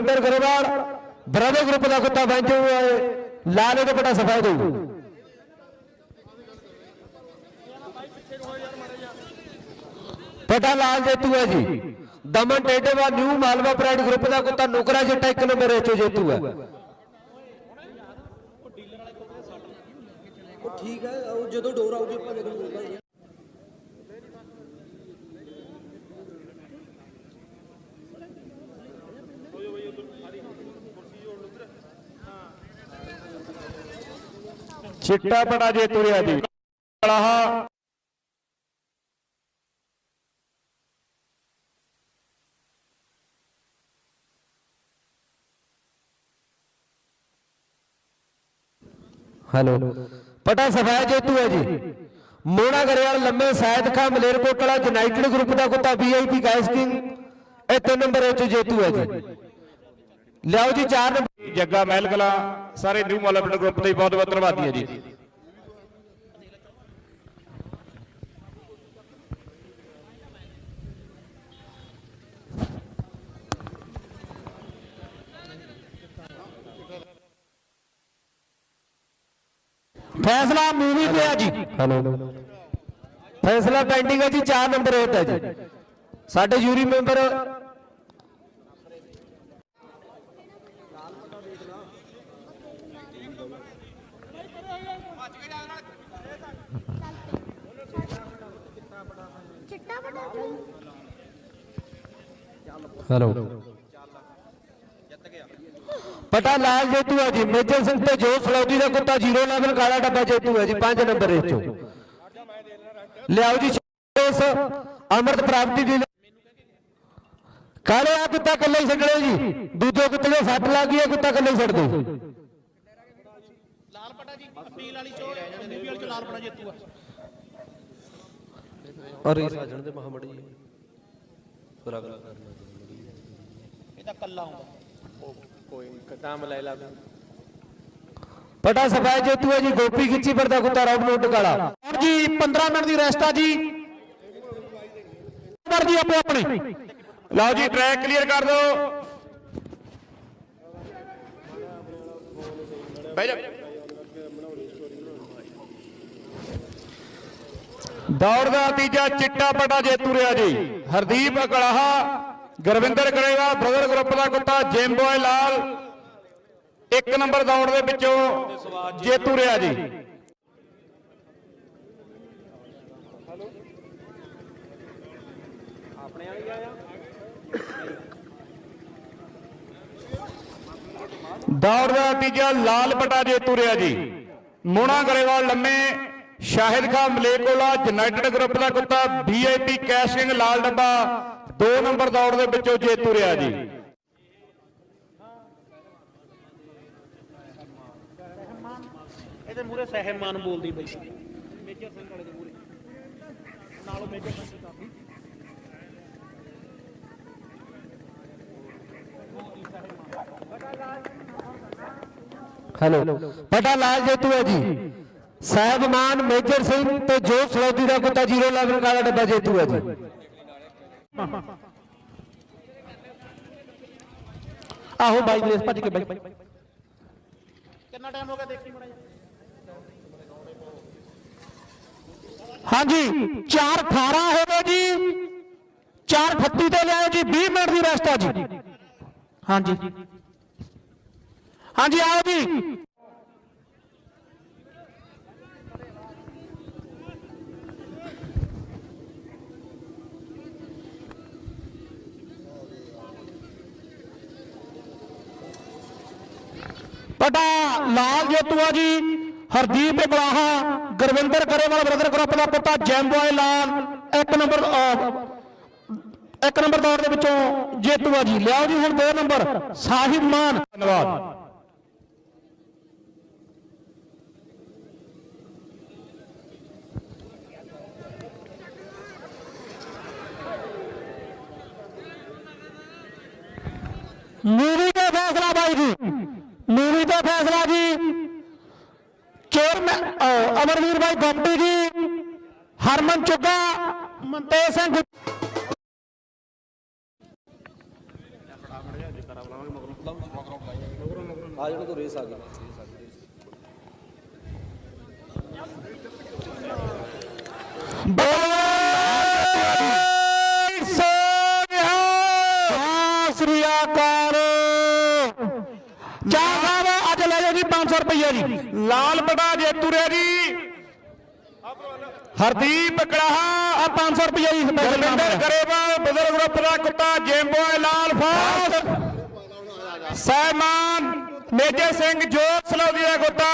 Gurvinder Grewal, brother group ਦਾ ਕੁੱਤਾ ਬੈਂਚ ਹੋਇਆ ਹੈ। ਲਾਲੇ ਦਾ ਬੜਾ ਸਫਾਇਦ ਹੋਊ ਪਟਾ ਲਾਲ ਜੇਤੂ ਹੈ ਜੀ। ਦਮਨ ਟੇਡੇਵਾ ਨਿਊ ਮਾਲਵਾ ਪ੍ਰਾਈਡ ਗਰੁੱਪ ਦਾ ਕੁੱਤਾ, ਨੁਕਰਾ ਜੱਟਾ ਇੱਕ ਨੰਬਰ ਵਿੱਚ ਜੇਤੂ ਹੈ। ਉਹ ਹੈ, ਉਹ ਜਦੋਂ ਡੋਰ ਆਊਗੀ, ਆਪਾਂ ਜਦੋਂ ਮਿਲਦਾ ਚਿੱਟਾ ਪੜਾ ਜੇਤੂ ਰਿਹਾ ਜੀ ਕਲਾਹਾ। ਹੈਲੋ। ਪਟਾ ਸਫਾਇਆ ਜੇਤੂ ਹੈ ਜੀ। ਮੋਣਾ ਗਰੇਵਾਲ ਲੰਮੇ ਸਾਇਦ ਖਾਂ ਮਲੇਰਕੋਟਲਾ ਯੂਨਾਈਟਿਡ ਗਰੁੱਪ ਦਾ ਕੁੱਤਾ ਵੀਆਈਪੀ ਗਾਇਸ ਕਿੰਗ ਇਹ ਤਿੰਨ ਨੰਬਰ ਵਿੱਚ ਜੇਤੂ ਹੈ ਜੀ। ਲਿਆਓ ਜੀ ਚਾਰ ਨੰਬਰ। ਜੱਗਾ ਮਹਿਲ ਕਲਾ ਸਾਰੇ ਨਿਊ ਮਾਲਵਿੰਡ ਗਰੁੱਪ ਲਈ ਬਹੁਤ ਬਹੁਤ ਧੰਨਵਾਦੀ ਹੈ ਜੀ। ਫੈਸਲਾ ਮੂਵੀ ਤੇ ਆ ਜੀ। ਹੈਲੋ। ਫੈਸਲਾ ਪੈਂਡਿੰਗ ਹੈ ਜੀ 4 ਨੰਬਰ 8 ਹੈ ਜੀ। ਸਾਡੇ ਜੂਰੀ ਮੈਂਬਰ ਹੈਲੋ ਪਟਾ ਲਾਲ ਜੇਤੂ ਹੈ ਜੀ, ਮੇਜਰ ਸਿੰਘ ਤੇ ਜੋ ਸਲੌਦੀ ਦਾ ਕੁੱਤਾ 09 ਕਾਲਾ ਡੱਬਾ ਜੇਤੂ ਹੈ ਜੀ 5 ਨੰਬਰ ਵਿੱਚ ਲਿਆਓ ਜੀ, ਇਸ ਅਮਰਤ ਪ੍ਰਾਪਤੀ ਦੀ ਕਾਲੇ ਆ ਕੁੱਤਾ ਕੱਲੇ ਹੀ ਛੱਡਣਾ ਜੀ, ਦੂਜੇ ਕੁੱਤੇ ਦੇ ਸੱਟ ਲੱਗ ਗਈ ਹੈ, ਕੁੱਤਾ ਕੱਲੇ ਹੀ ਛੱਡ ਦੋ। ਲਾਲ ਪਟਾ ਜੀ, ਅਪੀਲ ਵਾਲੀ ਚੋ ਨਿਊਬੀ ਵਾਲੀ ਚੋ ਲਾਲ ਪਟਾ ਜੇਤੂ ਆ ਅਰੇ ਸਾਜਣ ਦੇ ਮਹਾਮੜੀ ਜੀ। ਪੂਰਾ ਕਰਨਾ ਇਹ ਤਾਂ ਕੱਲਾ ਆਉਂਦਾ ਪਟਾ ਸਫਾਇਆ ਜੇਤੂ ਹੈ ਜੀ ਗੋਪੀ ਖਿੱਚੀ ਪਰਦਾ ਕੁੱਤਾ ਰੌਬ ਨੋਟ ਕਾਲਾ। ਹੁਣ ਜੀ 15 ਮਿੰਟ ਦੀ ਰੈਸਟ ਆ ਜੀ। ਪਰ ਜੀ ਆਪੋ ਆਪਣੇ। ਲਓ ਜੀ ਟਰੈਕ ਕਲੀਅਰ ਕਰ ਦਿਓ। ਬਹਿ ਜਾ ਦੌੜ ਦਾ ਨਤੀਜਾ ਚਿੱਟਾ ਪਟਾ ਜੇਤੂ ਰਿਹਾ ਜੀ। ਹਰਦੀਪ ਅਕਲਾਹਾ ਗੁਰਵਿੰਦਰ ਕਰੇਵਾ ਬ੍ਰਦਰ ਗਰੁੱਪ ਦਾ ਕੁੱਤਾ ਜੇਮਬੋਏ ਲਾਲ। ਇੱਕ ਨੰਬਰ ਦੌੜ ਦੇ ਵਿੱਚੋਂ ਜੇਤੂ ਰਿਹਾ ਜੀ। ਦੌੜ ਦਾ ਨਤੀਜਾ ਲਾਲ ਪਟਾ ਜੇਤੂ ਰਿਹਾ ਜੀ। ਮੋਣਾ ਗਰੇਵਾਲ ਲੰਮੇ ਸ਼ਾਹਿਦ ਖਾਨ ਮਲੇਕੋਲਾ ਯੂਨਾਈਟਿਡ ਗਰੁੱਪ ਦਾ ਕੁੱਤਾ ਵੀਆਈਪੀ ਕੈਸ਼ਿੰਗ ਲਾਲ ਡੱਬਾ 2 ਨੰਬਰ ਦੌੜ ਦੇ ਵਿੱਚੋਂ ਜੇਤੂ ਰਿਹਾ ਜੀ। ਇਹਦੇ ਮੂਰੇ ਸਹਿਮਾਨ ਬੋਲਦੀ ਬਈ ਮੇਜਰ ਸਿੰਘ ਵਾਲੇ ਦੇ ਮੂਰੇ ਨਾਲੋਂ ਮੇਜਰ ਸਿੰਘ ਦੀ ਹੈਲੋ। ਪਟਾ ਲਾਲ ਜੇਤੂ ਹੈ ਜੀ। ਸਾਹਿਬਮਾਨ ਮੇਜਰ ਸਿੰਘ ਤੇ ਜੋ ਸਲੌਦੀ ਦਾ ਕੁੱਤਾ 09 ਕਾਲਾ ਡੱਬਾ ਜੇਤੂ ਹੈ ਜੀ। ਆਹੋ ਬਾਈ ਦੇਸ ਭੱਜ ਕੇ ਬਾਈ। ਕਿੰਨਾ ਟਾਈਮ ਹੋ ਗਿਆ ਦੇਖੀ ਮੜਾ ਹਾਂਜੀ 418 ਹੋ ਗਏ ਜੀ। 438 ਤੇ ਲਿਆਓ ਜੀ 20 ਮਿੰਟ ਦੀ ਰੈਸਟ ਆ ਜੀ। ਹਾਂਜੀ। ਹਾਂਜੀ ਆਓ ਜੀ। ਪਟਾ ਲਾਲ ਜੇਤੂਆ ਜੀ, ਹਰਦੀਪ ਇਬਲਾਹਾ ਗੁਰਵਿੰਦਰ ਕਰੇਵਾਲ ਬ੍ਰਦਰ ਗਰੁੱਪ ਦਾ ਪੁੱਤਾ ਜੈਂਬੋਏ ਲਾਲ, ਇੱਕ ਨੰਬਰ ਇੱਕ ਨੰਬਰ ਦੌੜ ਦੇ ਵਿੱਚੋਂ ਜੇਤੂਆ ਜੀ। ਲਿਆਓ ਜੀ ਹੁਣ 2 ਨੰਬਰ ਸਾਹਿਬ ਮਾਨ। ਧੰਨਵਾਦ। ਮੂਵੀ ਦਾ ਫੈਸਲਾ ਬਾਈ ਜੀ। ਮੂਵੀ ਦਾ ਫੈਸਲਾ ਜੀ ਚੇਅਰਮੈਨ ਅਹ, ਅਮਰਵੀਰ ਬਾਈ ਗੰਪੀ ਜੀ ਹਰਮਨ ਚੁੱਗਾ ਮਨਤੇਜ ਸਿੰਘ ਗੁ- ਆ ਜਿਹੜਾ ਤੋਂ 500 ਰੁਪਈਆ ਜੀ। ਲਾਲ ਬਟਾ ਜੇਤੂ ਰਿਹਾ ਜੀ। ਹਰਦੀਪ ਕੜਾਹਾ ਆ 500 ਰੁਪਈਆ ਜੀ ਸਪੈਸ਼ਲ ਗੁਰਵਿੰਦਰ ਗਰੇਵਾਲ ਬਜ਼ੁਰਗ ਗਰੁੱਪ ਦਾ ਕੁੱਤਾ ਜੇਂਬੋਏ ਲਾਲ ਫਾਸਟ ਸਹਿਮਾਨ ਮੇਜਰ ਸਿੰਘ ਜੋਤ ਸਲੌਦੀ ਦਾ ਕੁੱਤਾ।